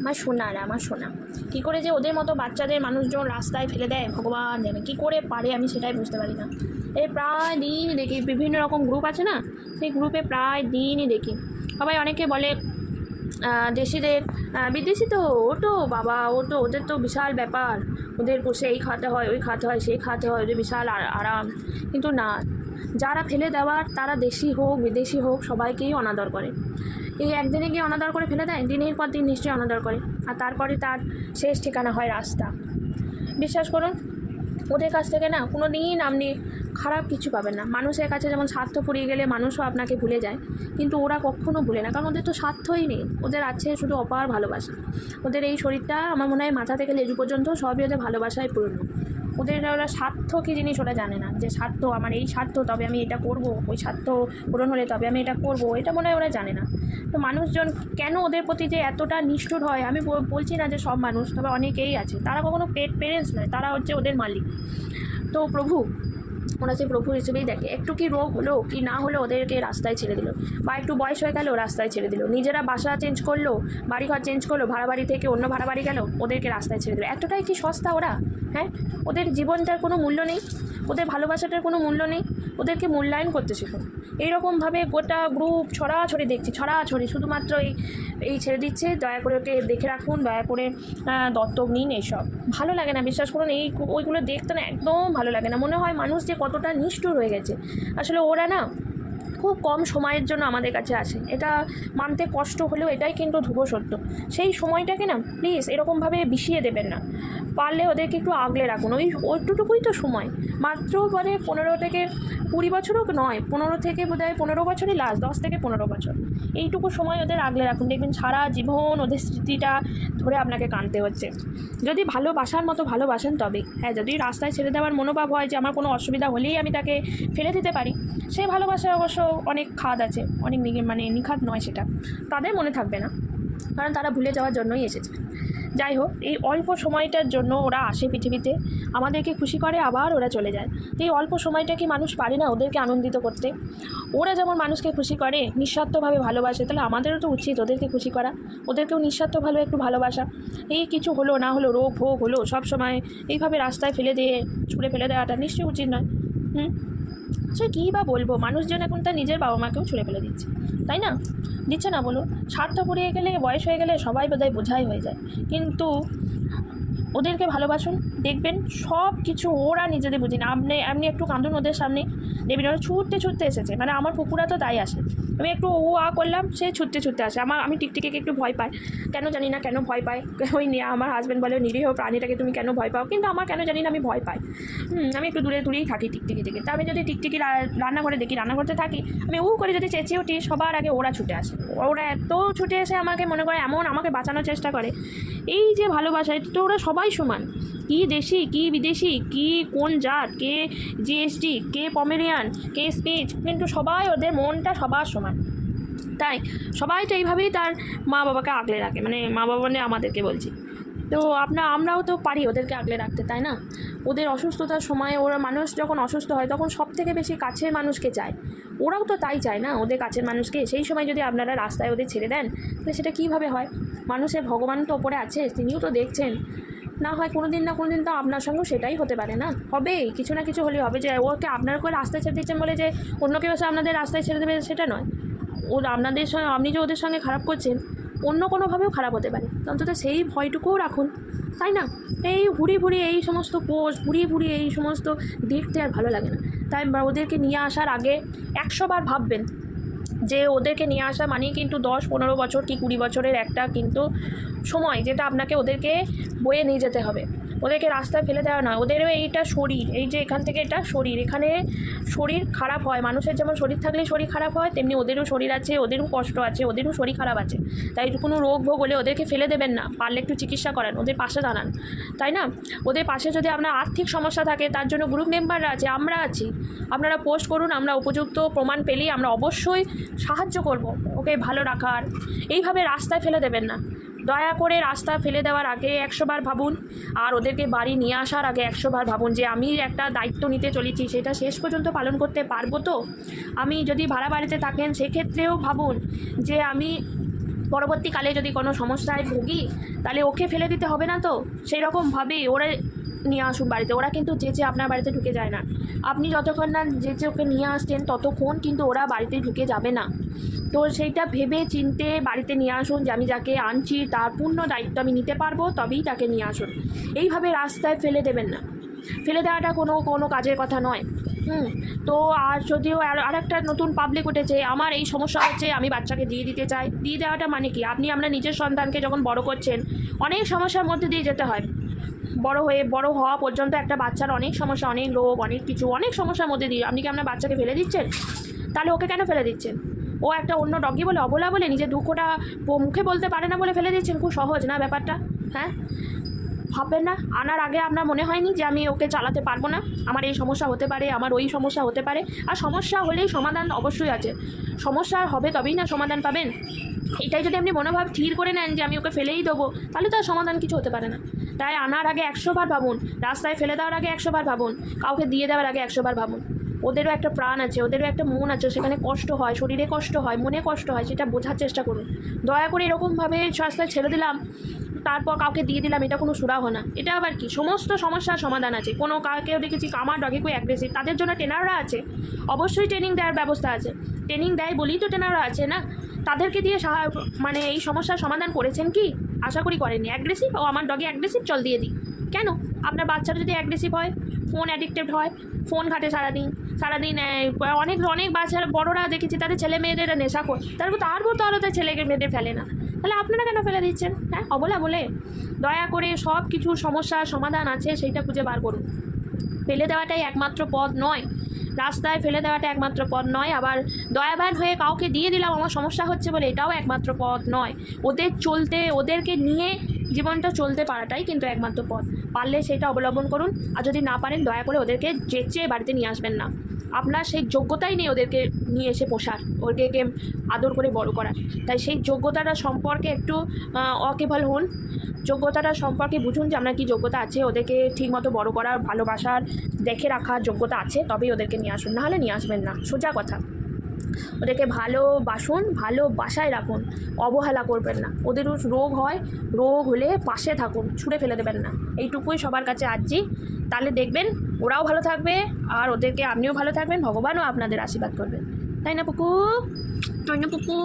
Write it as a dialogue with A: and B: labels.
A: আমার সোনা রে আমার সোনা। কী করে যে ওদের মতো বাচ্চাদের মানুষজন রাস্তায় ফেলে দেয়, ভগবান জানে কী করে পারে আমি সেটাই বুঝতে পারি না। এই প্রায় দিনই দেখি, বিভিন্ন রকম গ্রুপ আছে না? সেই গ্রুপে প্রায় দিনই দেখি। সবাই অনেকে বলে দেশিদের বিদেশি তো, ও তো বাবা, ও তো, ওদের তো বিশাল ব্যাপার। ওদের বসে এই খাতে হয়, ওই খাতে হয়, সেই খাতে হয়, ওদের বিশাল আরাম। কিন্তু না যারা ফেলে দেওয়ার, তারা দেশি হোক, বিদেশি হোক, সবাইকেই অনাদর করে। এই একদিনে গিয়ে অনাদর করে ফেলে দেয়, দিনের পর দিন নিশ্চয়ই অনাদর করে। আর তারপরে তার শেষ ঠিকানা হয় রাস্তা। বিশ্বাস করুন, ওদের কাছ থেকে না কোনো দিন আপনি খারাপ কিছু পাবেন না। মানুষের কাছে যেমন স্বার্থ ফুরিয়ে গেলে মানুষও আপনাকে ভুলে যায়, কিন্তু ওরা কখনো ভুলে না। কারণ ওদের তো স্বার্থই নেই। ওদের আছে শুধু অপার ভালোবাসা। ওদের এই শরীরটা আমার মনে হয় মাথা থেকে লেজু পর্যন্ত সবই ওদের ভালোবাসায় পূর্ণ ওদের ওরা স্বার্থ কী জিনিস ওরা জানে না। যে স্বার্থ আমার এই স্বার্থ, তবে আমি এটা করব, ওই স্বার্থ পূরণ হলে তবে আমি এটা করব, এটা মনে হয় ওরা জানে না। তো মানুষজন কেন ওদের প্রতি যে এতটা নিষ্ঠুর হয়? আমি বলছি না যে সব মানুষ, তবে অনেকেই আছে। তারা কখনো পেট পেরেন্টস নয়, তারা হচ্ছে ওদের মালিক। তো প্রভু ওরা সেই প্রভু হিসেবেই দেখে। একটু কি রোগ হলো, কি না হলো ওদেরকে রাস্তায় ছেড়ে দিল। বা একটু বয়স হয়ে গেল, রাস্তায় ছেড়ে দিল। নিজেরা বাসা চেঞ্জ করল, বাড়িঘর চেঞ্জ করল ভাড়া বাড়ি থেকে অন্য ভাড়া বাড়ি গেল, ওদেরকে রাস্তায় ছেড়ে দিল। এতটাই কি সস্তা ওরা হ্যাঁ? ওদের জীবনটার কোনো মূল্য নেই, ওদের ভালোবাসাটার কোনো মূল্য নেই। ওদেরকে মূল্যায়ন করতে শিখুন এইরকমভাবে গোটা গ্রুপ ছড়াছড়ি দেখছি, ছড়াছড়ি। শুধুমাত্র এই এই ছেড়ে দিচ্ছে, দয়া করে ওকে দেখে রাখুন, দয়া করে দত্তক নিন এইসব। ভালো লাগে না, বিশ্বাস করুন, এই ওইগুলো দেখতে না একদম ভালো লাগে না। মনে হয় মানুষ যে কতটা নিষ্ঠুর হয়ে গেছে। আসলে ওরা না খুব কম সময়ের জন্য আমাদের কাছে আসে। এটা মানতে কষ্ট হলেও এটাই কিন্তু ধ্রুব সত্য। সেই সময়টাকে না প্লিজ এরকমভাবে বিষিয়ে দেবেন না। পারলে ওদেরকে একটু আগলে রাখুন। ওই ওইটুকুই তো সময়। মাত্র মানে পনেরো থেকে কুড়ি বছরও নয়, পনেরো থেকে বোধ হয় পনেরো বছরই লাস্ট দশ থেকে পনেরো বছর। এইটুকু সময় ওদের আগলে রাখুন। দেখবেন সারা জীবন ওদের স্মৃতিটা ধরে আপনাকে কাঁদতে হচ্ছে। যদি ভালোবাসার মতো ভালোবাসেন তবে। হ্যাঁ যদি রাস্তায় ছেড়ে দেওয়ার মনোভাব হয় যে আমার কোনো অসুবিধা হলেই আমি তাকে ফেলে দিতে পারি, সেই ভালোবাসায় অবশ্য অনেক খাদ আছে, অনেক মানে নিখাদ নয় সেটা। তাদের মনে থাকবে না, কারণ তারা ভুলে যাওয়ার জন্যই এসেছে। যাই হোক, এই অল্প সময়টার জন্য ওরা আসে পৃথিবীতে, আমাদেরকে খুশি করে আবার ওরা চলে যায়। তো এই অল্প সময়টা কি মানুষ পারে না ওদেরকে আনন্দিত করতে? ওরা যেমন মানুষকে খুশি করে, নিঃস্বার্থভাবে ভালোবাসে, তাহলে আমাদেরও তো উচিত ওদেরকে খুশি করা। ওদেরকেও নিঃস্বার্থভাবে একটু ভালোবাসা। এই কিছু হলো, না হলো, রোগ ভোগ হলো, সব সময় এইভাবে রাস্তায় ফেলে দিয়ে, ছুঁড়ে ফেলে দেওয়াটা নিশ্চয়ই উচিত নয়। হুম? সে কী বা বলব? মানুষজন এখন তার নিজের বাবা মাকেও ছুঁড়ে ফেলে দিচ্ছে, তাই না? দিচ্ছে না বলুন স্বার্থ পড়িয়ে গেলে, বয়স হয়ে গেলে সবাই বোধহয় বোঝাই হয়ে যায়। কিন্তু ওদেরকে ভালোবাসুন দেখবেন সব কিছু ওরা নিজেদের বুঝি না। আপনি আপনি একটু কাঁদুন ওদের সামনে। দেখবেন ওরা ছুটতে ছুটতে এসেছে। মানে আমার কুকুরা তো তাই আসে। আমি একটু ও আ করলাম, সে ছুটতে ছুটতে আসে। আমার, আমি টিকটিকে একটু ভয় পাই কেন জানি না, কেন ভয় পায়? ওই নিয়ে আমার হাজব্যান্ড বলে, নিরীহ প্রাণীটাকে তুমি কেন ভয় পাও? কিন্তু আমার কেন জানি না, আমি ভয় পাই। আমি একটু দূরে, দূরেই থাকি টিকটিকি থেকে তা আমি যদি টিকটিকি রান্নাঘরে দেখি, রান্নাঘরতে থাকি, আমি উ করে যদি চেঁচিয়ে উঠি, সবার আগে ওরা ছুটে আসে। ওরা এত ছুটে এসে আমাকে মনে করে এমন আমাকে বাঁচানোর চেষ্টা করে। এই যে ভালোবাসা, এটা তো ওরা সবাই সমান। কি দেশি, কি বিদেশি, কি কোন জাত, কে জিএসটি কে পমেরিয়ান কে স্পিচ কিন্তু সবাই ওদের মনটা সবার সমান। তাই সবাই তো এইভাবেই তার মা বাবাকে আগলে রাখে মানে মা বাবা মানে আমাদেরকে বলছি। তো আপনার আমরাও তো পারি ওদেরকে আগলে রাখতে, তাই না? ওদের অসুস্থতার সময় ওরা মানুষ যখন অসুস্থ হয়, তখন সব থেকে বেশি কাছের মানুষকে চায়। ওরাও তো তাই চায় না, ওদের কাছের মানুষকে। সেই সময় যদি আপনারা রাস্তায় ওদের ছেড়ে দেন, তাহলে সেটা কীভাবে হয়? মানুষের ভগবান তো ওপরে আছে, তিনিও তো দেখছেন। না হয় কোনো দিন না কোনো দিন তো আপনার সঙ্গেও সেটাই হতে পারে না। হবেই, কিছু না কিছু হলেই হবে। যে ওকে আপনার করে রাস্তায় ছেড়ে দিচ্ছেন বলে যে অন্য কেউ এসে আপনাদের রাস্তায় ছেড়ে দেবে, সেটা নয়। ও আপনাদের সঙ্গে, আপনি যে ওদের সঙ্গে খারাপ করছেন, অন্য কোনোভাবেও খারাপ হতে পারে। অন্তত সেই ভয়টুকুও রাখুন, তাই না? এই ঘুরি ঘুরি এই সমস্ত পোস্ট ঘুরিয়ে ঘুরিয়ে এই সমস্ত দেখতে আর ভালো লাগে না। তাই ওদেরকে নিয়ে আসার আগে একশোবার ভাববেন যে ওদেরকে নিয়ে আসা মানেই কিন্তু দশ, পনেরো বছর কি কুড়ি বছরের একটা কিন্তু সময় যেটা আপনাকে ওদেরকে বয়ে নিয়ে যেতে হবে। ওদেরকে রাস্তায় ফেলে দেওয়া নয় ওদেরও এইটা শরীর, এই যে এখান থেকে এটা শরীর। এখানে শরীর খারাপ হয়, মানুষের যেমন শরীর থাকলেই শরীর খারাপ হয়, তেমনি ওদেরও শরীর আছে, ওদেরও কষ্ট আছে, ওদেরও শরীর খারাপ আছে। তাই কোনো রোগ ভোগ হলে ওদেরকে ফেলে দেবেন না, পারলে একটু চিকিৎসা করেন, ওদের পাশে দাঁড়ান। তাই না? ওদের পাশে যদি আপনার আর্থিক সমস্যা থাকে, তার জন্য গ্রুপ মেম্বাররা আছে, আমরা আছি। আপনারা পোস্ট করুন, আমরা উপযুক্ত প্রমাণ পেলেই আমরা অবশ্যই সাহায্য করব। ওকে ভালো রাখার। এইভাবে রাস্তায় ফেলে দেবেন না। দয়া করে রাস্তা ফেলে দেওয়ার আগে একশোবার ভাবুন, আর ওদেরকে বাড়ি নিয়ে আসার আগে একশোবার ভাবুন যে আমি একটা দায়িত্ব নিতে চলেছি, সেটা শেষ পর্যন্ত পালন করতে পারব তো? আমি যদি ভাড়া বাড়িতে থাকেন, সেক্ষেত্রেও ভাবুন যে আমি পরবর্তীকালে যদি কোনো সমস্যায় ভুগি, তাহলে ওকে ফেলে দিতে হবে না তো? সেই রকমভাবে ওরা নিয়ে আসুন বাড়িতে। ওরা কিন্তু যেচে আপনার বাড়িতে ঢুকে যায় না। আপনি যতক্ষণ না যেচে ওকে নিয়ে আসছেন, ততক্ষণ কিন্তু ওরা বাড়িতে ঢুকে যাবে না। তো সেইটা ভেবে চিনতে বাড়িতে নিয়ে আসুন যে আমি যাকে আনছি, তার পূর্ণ দায়িত্ব আমি নিতে পারব, তবেই তাকে নিয়ে আসুন। এইভাবে রাস্তায় ফেলে দেবেন না। ফেলে দেওয়াটা কোনো কোনো কাজের কথা নয়। হুম, তো আর যদিও আর, আরেকটা নতুন পাবলিক উঠেছে, আমার এই সমস্যা হচ্ছে আমি বাচ্চাকে দিয়ে দিতে চাই। দিয়ে দেওয়াটা মানে কি? আপনি আমরা নিজের সন্তানকে যখন বড় করছেন, অনেক সমস্যার মধ্যে দিয়ে যেতে হয়। বড় হয়ে, বড় হওয়া পর্যন্ত একটা বাচ্চার অনেক সমস্যা, অনেক রোগ, অনেক কিছু, অনেক সমস্যার মধ্যে দিয়ে। আপনি কি আপনার বাচ্চাকে ফেলে দিচ্ছেন? তাহলে ওকে কেন ফেলে দিচ্ছেন? ও একটা অন্য ডগি বলে, অবলা বলে? নিজের দুঃখটা মুখে বলতে পারে না বলে ফেলে দিচ্ছেন? খুব সহজ না ব্যাপারটা? হ্যাঁ? ভাববেন না। আনার আগে আপনার মনে হয়নি যে আমি ওকে চালাতে পারব না। আমার এই সমস্যা হতে পারে, আমার ওই সমস্যা হতে পারে। আর সমস্যা হলেই সমাধান অবশ্যই আছে। সমস্যা হবে তবেই না সমাধান পাবেন। এটাই যদি আপনি মনোভাব স্থির করে নেন যে আমি ওকে ফেলেই দেবো, তাহলে তো আর সমাধান কিছু হতে পারে না। তাই আনার আগে একশোবার ভাবুন, রাস্তায় ফেলে দেওয়ার আগে একশোবার ভাবুন, কাউকে দিয়ে দেওয়ার আগে একশোবার ভাবুন। ওদেরও একটা প্রাণ আছে, ওদেরও একটা মন আছে, সেখানে কষ্ট হয়, শরীরে কষ্ট হয়, মনে কষ্ট হয়, সেটা বোঝার চেষ্টা করুন। দয়া করে এরকমভাবে রাস্তায় ছেড়ে দিলাম তারপর কাউকে দিয়ে দিলাম, এটা কোনো সুরাহ না এটা আবার কি? সমস্ত সমস্যার সমাধান আছে। কোনো কাউকেও দেখেছি কামার, ডগে কেউ অ্যাগ্রেসিভ তাদের জন্য ট্রেনাররা আছে। অবশ্যই ট্রেনিং দেওয়ার ব্যবস্থা আছে। ট্রেনিং দেয় বলেই তো ট্রেনাররা আছে না? তাদেরকে দিয়ে মানে এই সমস্যার সমাধান করেছেন কি? আশা করি করেননি। অ্যাগ্রেসিভ ও, আমার ডগে অ্যাগ্রেসিভ চল দিয়ে দিই। কেন? আপনার বাচ্চাটা যদি অ্যাগ্রেসিভ হয় ফোন অ্যাডিক্টেড হয় ফোন ঘাটে সারাদিন। সারাদিন অনেক অনেক বাচ্চারা, বড়রা দেখেছি, তাদের ছেলে মেয়েদের নেশা কর তারপর তারপর তো আরও তার ছেলেকে মেয়েদের ফেলে না। তাহলে আপনারা কেন ফেলে দিচ্ছেন? হ্যাঁ অবলা বলে। দয়া করে সব কিছু সমস্যার সমাধান আছে, সেইটা খুঁজে বার করুন। ফেলে দেওয়াটাই একমাত্র পথ নয়। রাস্তায় ফেলে দেওয়াটা একমাত্র পথ নয়। আবার দয়াবান হয়ে কাউকে দিয়ে দিলাম, আমার সমস্যা হচ্ছে বলে এটাও একমাত্র পথ নয়। ওদের চলতে, ওদেরকে নিয়ে জীবনটা চলতে পারাটাই কিন্তু একমাত্র পথ। পারলে সেটা অবলম্বন করুন। আর যদি না পারেন, দয়া করে ওদেরকে যেচে বাড়িতে নিয়ে আসবেন না। আপনার সেই যোগ্যতাই নেই ওদেরকে নিয়ে এসে পোষার, ওদেরকে আদর করে বড় করার। তাই সেই যোগ্যতাটা সম্পর্কে একটু অকেবল হন। যোগ্যতাটা সম্পর্কে বুঝুন যে আপনার কী যোগ্যতা আছে, ওদেরকে ঠিকমতো বড় করার, ভালোবাসার, দেখে রাখার যোগ্যতা আছে, তবেই ওদেরকে নিয়ে আসুন। নাহলে নিয়ে আসবেন না। সোজা কথা। ওদেরকে ভালো বাসুন, ভালো বাসায় রাখুন। অবহেলা করবেন না। ওদের রোগ হয়, রোগ হলে পাশে থাকুন, ছুঁড়ে ফেলে দেবেন না। এইটুকুই সবার কাছে আর্জি। তাহলে দেখবেন, ওরাও ভালো থাকবে আর ওদেরকে আপনিও ভালো থাকবেন, ভগবানও আপনাদের আশীর্বাদ করবেন। তাই না, পুকু? তাই না, পুকু?